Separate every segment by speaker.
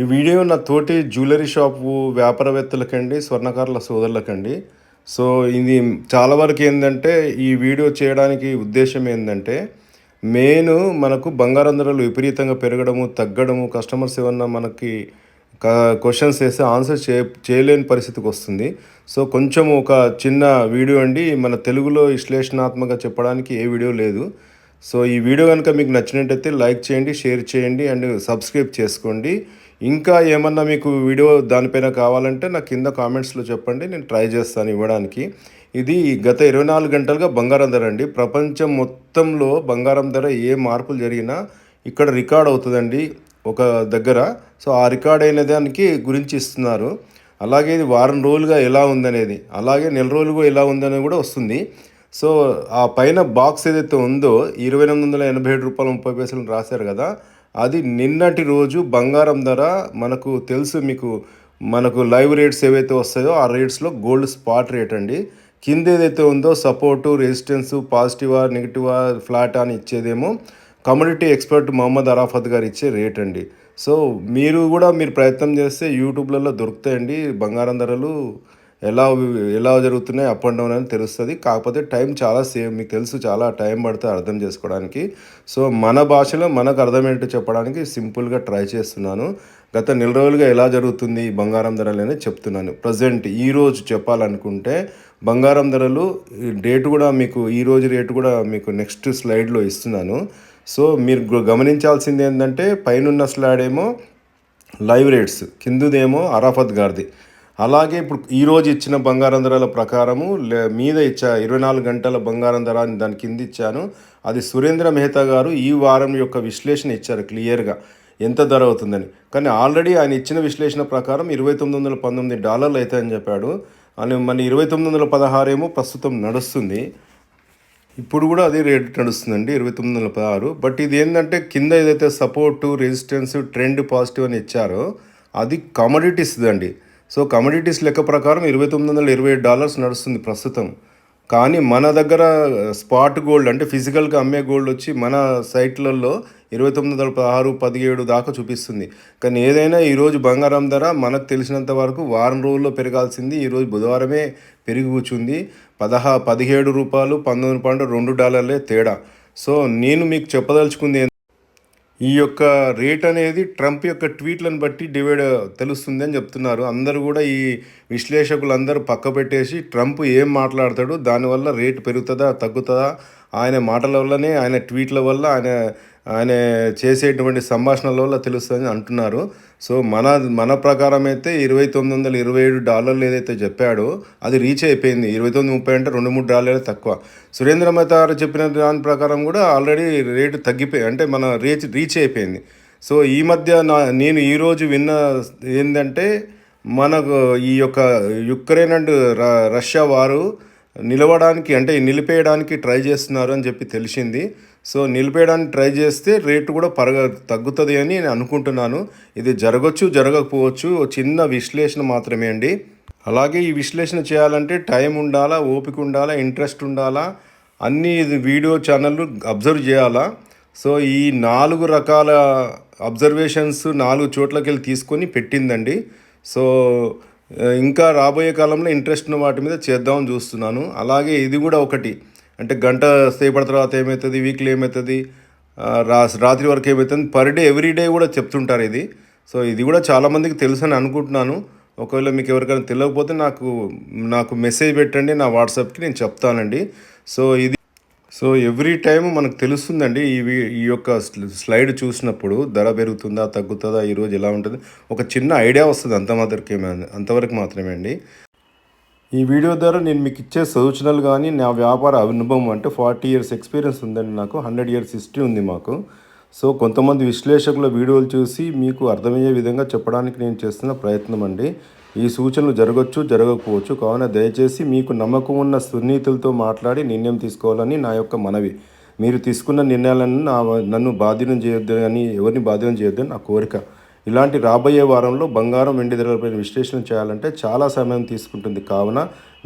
Speaker 1: ఈ వీడియో నా తోటి జ్యువెలరీ షాపు వ్యాపారవేత్తలకండి స్వర్ణకారుల సోదరులకండి. సో ఇది చాలా వరకు ఏంటంటే ఈ వీడియో చేయడానికి ఉద్దేశం ఏంటంటే మెయిన్ మనకు బంగారం ధరలు విపరీతంగా పెరగడము తగ్గడము కస్టమర్స్ ఏమన్నా మనకి క్వశ్చన్స్ వేస్తే ఆన్సర్ చే చేయలేని పరిస్థితికి వస్తుంది. సో కొంచెం ఒక చిన్న వీడియో అండి. మన తెలుగులో విశ్లేషణాత్మకంగా చెప్పడానికి ఏ వీడియో లేదు. సో ఈ వీడియో కనుక మీకు నచ్చినట్టయితే లైక్ చేయండి షేర్ చేయండి అండ్ సబ్స్క్రైబ్ చేసుకోండి. ఇంకా ఏమన్నా మీకు వీడియో దానిపైన కావాలంటే నాకు కింద కామెంట్స్లో చెప్పండి నేను ట్రై చేస్తాను ఇవ్వడానికి. ఇది గత ఇరవై నాలుగు గంటలుగా బంగారం ధర అండి. ప్రపంచం మొత్తంలో బంగారం ధర ఏ మార్పులు జరిగినా ఇక్కడ రికార్డ్ అవుతుందండి ఒక దగ్గర. సో ఆ రికార్డ్ అయిన దానికి గురించి ఇస్తున్నారు. అలాగే ఇది వారం రోజులుగా ఎలా ఉందనేది అలాగే నెల రోజులుగా ఎలా ఉందనేది కూడా వస్తుంది. సో ఆ పైన బాక్స్ ఏదైతే ఉందో ఇరవై ఎనిమిది వందల ఎనభై ఏడు రూపాయల ముప్పై పైసలు రాశారు కదా అది నిన్నటి రోజు బంగారం ధర మనకు తెలుసు మీకు మనకు లైవ్ రేట్స్ ఏవైతే వస్తాయో ఆ రేట్స్లో గోల్డ్ స్పాట్ రేట్ అండి. కింద ఏదైతే ఉందో సపోర్టు రెసిస్టెన్స్ పాజిటివా నెగిటివా ఫ్లాట్ అని ఇచ్చేదేమో కమ్యూనిటీ ఎక్స్పర్ట్ మొహమ్మద్ అరాఫత్ గారు ఇచ్చే రేట్ అండి. సో మీరు కూడా మీరు ప్రయత్నం చేస్తే యూట్యూబ్లలో దొరుకుతాయండి బంగారం ధరలు. ఎలా ఎలా జరుగుతున్నాయి అప్ అండ్ డౌన్ అని తెలుస్తుంది. కాకపోతే టైం చాలా సేమ్ మీకు తెలుసు చాలా టైం పడుతుంది అర్థం చేసుకోవడానికి. సో మన భాషలో మనకు అర్థమయ్యేట్టు చెప్పడానికి సింపుల్గా ట్రై చేస్తున్నాను. గత నెల రోజులుగా ఎలా జరుగుతుంది ఈ బంగారం ధరలు అనేది చెప్తున్నాను. ప్రజెంట్ ఈరోజు చెప్పాలనుకుంటే బంగారం ధరలు డేట్ కూడా మీకు ఈరోజు రేటు కూడా మీకు నెక్స్ట్ స్లైడ్లో ఇస్తున్నాను. సో మీరు గమనించాల్సింది ఏంటంటే పైనున్న స్లాడ్ ఏమో లైవ్ రేట్స్ కిందదేమో అరాఫత్ గారిది. అలాగే ఇప్పుడు ఈరోజు ఇచ్చిన బంగారం ధరల ప్రకారము మీద ఇచ్చా ఇరవై నాలుగు గంటల బంగారం ధర అని దాని కింద ఇచ్చాను. అది సురేంద్ర మెహతా గారు ఈ వారం యొక్క విశ్లేషణ ఇచ్చారు క్లియర్గా. ఎంత ధర అవుతుందని. కానీ ఆల్రెడీ ఆయన ఇచ్చిన విశ్లేషణ ప్రకారం ఇరవై తొమ్మిది వందల పంతొమ్మిది డాలర్లు అవుతాయని చెప్పాడు. అని మన ఇరవై తొమ్మిది వందల పదహారేమో ప్రస్తుతం నడుస్తుంది. ఇప్పుడు కూడా అదే రేట్ నడుస్తుందండి ఇరవై తొమ్మిది వందల పదహారు. బట్ ఇది ఏంటంటే కింద ఏదైతే సపోర్టు రెసిస్టెన్స్ ట్రెండ్ పాజిటివ్ అని ఇచ్చారో అది కమోడిటీస్ అండి సో కమోడిటీస్ లెక్క ప్రకారం ఇరవై తొమ్మిది వందల ఇరవై డాలర్స్ నడుస్తుంది ప్రస్తుతం. కానీ మన దగ్గర స్పాట్ గోల్డ్ అంటే ఫిజికల్గా అమ్మే గోల్డ్ వచ్చి మన సైట్లలో ఇరవై తొమ్మిది వందల పదహారు పదిహేడు దాకా చూపిస్తుంది. కానీ ఏదైనా ఈరోజు బంగారం ధర మనకు తెలిసినంత వరకు వారం రోజుల్లో పెరగాల్సింది ఈరోజు బుధవారమే పెరిగి కూర్చుంది. పదహా పదిహేడు రూపాయలు పంతొమ్మిది పాయింట్ రెండు డాలర్లే తేడా. సో నేను మీకు చెప్పదలుచుకుంది ఈ యొక్క రేట్ అనేది ట్రంప్ యొక్క ట్వీట్లను బట్టి డివైడ్ తెలుస్తుంది అని చెప్తున్నారు. అందరూ కూడా ఈ విశ్లేషకులందరూ పక్క పెట్టేసి ట్రంప్ ఏం మాట్లాడతాడు దానివల్ల రేటు పెరుగుతుందా తగ్గుతుందా? ఆయన మాటల వల్లనే ఆయన ట్వీట్ల వల్ల ఆయన ఆయన చేసేటువంటి సంభాషణలలో తెలుస్తుందని అంటున్నారు. సో మన మన ప్రకారం అయితే ఇరవై తొమ్మిది వందల ఇరవై ఏడు డాలర్లు ఏదైతే చెప్పాడో అది రీచ్ అయిపోయింది. ఇరవై తొమ్మిది ముప్పై అంటే రెండు మూడు డాలర్లు తక్కువ. సురేంద్ర గారు చెప్పిన దాని ప్రకారం కూడా ఆల్రెడీ రేటు తగ్గిపోయి అంటే మన రీచ్ రీచ్ అయిపోయింది. సో ఈ మధ్య నా నేను ఈరోజు విన్న ఏంటంటే మనకు ఈ యొక్క యుక్రెయిన్ అండ్ రష్యా వారు నిలవడానికి అంటే నిలిపేయడానికి ట్రై చేస్తున్నారు అని చెప్పి తెలిసింది. సో నిలిపేయడానికి ట్రై చేస్తే రేటు కూడా పరగ తగ్గుతుంది అని నేను అనుకుంటున్నాను. ఇది జరగచ్చు జరగకపోవచ్చు చిన్న విశ్లేషణ మాత్రమే అండి. అలాగే ఈ విశ్లేషణ చేయాలంటే టైం ఉండాలా ఓపిక ఉండాలా ఇంట్రెస్ట్ ఉండాలా అన్ని వీడియో ఛానళ్ళు అబ్జర్వ్ చేయాలా. సో ఈ నాలుగు రకాల అబ్జర్వేషన్స్ నాలుగు చోట్లకి వెళ్ళి తీసుకొని పెట్టిందండి. సో ఇంకా రాబోయే కాలంలో ఇంట్రెస్ట్ ఉన్న వాటి మీద చేద్దామని చూస్తున్నాను. అలాగే ఇది కూడా ఒకటి. అంటే గంట సేపటి తర్వాత ఏమవుతుంది వీక్లీ ఏమవుతుంది రా రాత్రి వరకు ఏమవుతుంది పర్ డే ఎవ్రీ డే కూడా చెప్తుంటారు ఇది. సో ఇది కూడా చాలామందికి తెలుసు అని అనుకుంటున్నాను. ఒకవేళ మీకు ఎవరికైనా తెలియకపోతే నాకు నాకు మెసేజ్ పెట్టండి నా వాట్సాప్కి నేను చెప్తానండి. సో ఇది సో ఎవ్రీ టైం మనకు తెలుస్తుందండి ఈ ఈ యొక్క స్లైడ్ చూసినప్పుడు ధర పెరుగుతుందా తగ్గుతుందా ఈరోజు ఎలా ఉంటుంది ఒక చిన్న ఐడియా వస్తుంది అంత మాత్రమే అంతవరకు మాత్రమే అండి. ఈ వీడియో ద్వారా నేను మీకు ఇచ్చే సూచనలు కానీ నా వ్యాపార అనుభవం అంటే ఫార్టీ ఇయర్స్ ఎక్స్పీరియన్స్ ఉందండి నాకు. హండ్రెడ్ ఇయర్స్ హిస్టరీ ఉంది మాకు. సో కొంతమంది విశ్లేషకుల వీడియోలు చూసి మీకు అర్థమయ్యే విధంగా చెప్పడానికి నేను చేస్తున్న ప్రయత్నం అండి. ఈ సూచనలు జరగచ్చు జరగకపోవచ్చు. కావున దయచేసి మీకు నమ్మకం ఉన్న సున్నితులతో మాట్లాడి నిర్ణయం తీసుకోవాలని నా యొక్క మనవి. మీరు తీసుకున్న నిర్ణయాలను నా నన్ను బాధ్యం చేయొద్దు అని ఎవరిని బాధ్యం చేయొద్దని నా కోరిక. ఇలాంటి రాబోయే వారంలో బంగారం వెండి ధరలపై విశ్లేషణ చేయాలంటే చాలా సమయం తీసుకుంటుంది. కావున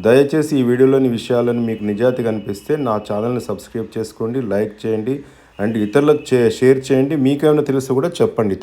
Speaker 1: దయచేసి ఈ వీడియోలోని విషయాలను మీకు నిజాతి కనిపిస్తే నా ఛానల్ని సబ్స్క్రైబ్ చేసుకోండి లైక్ చేయండి అండ్ ఇతరులకు షేర్ చేయండి. మీకేమైనా తెలుసు కూడా చెప్పండి.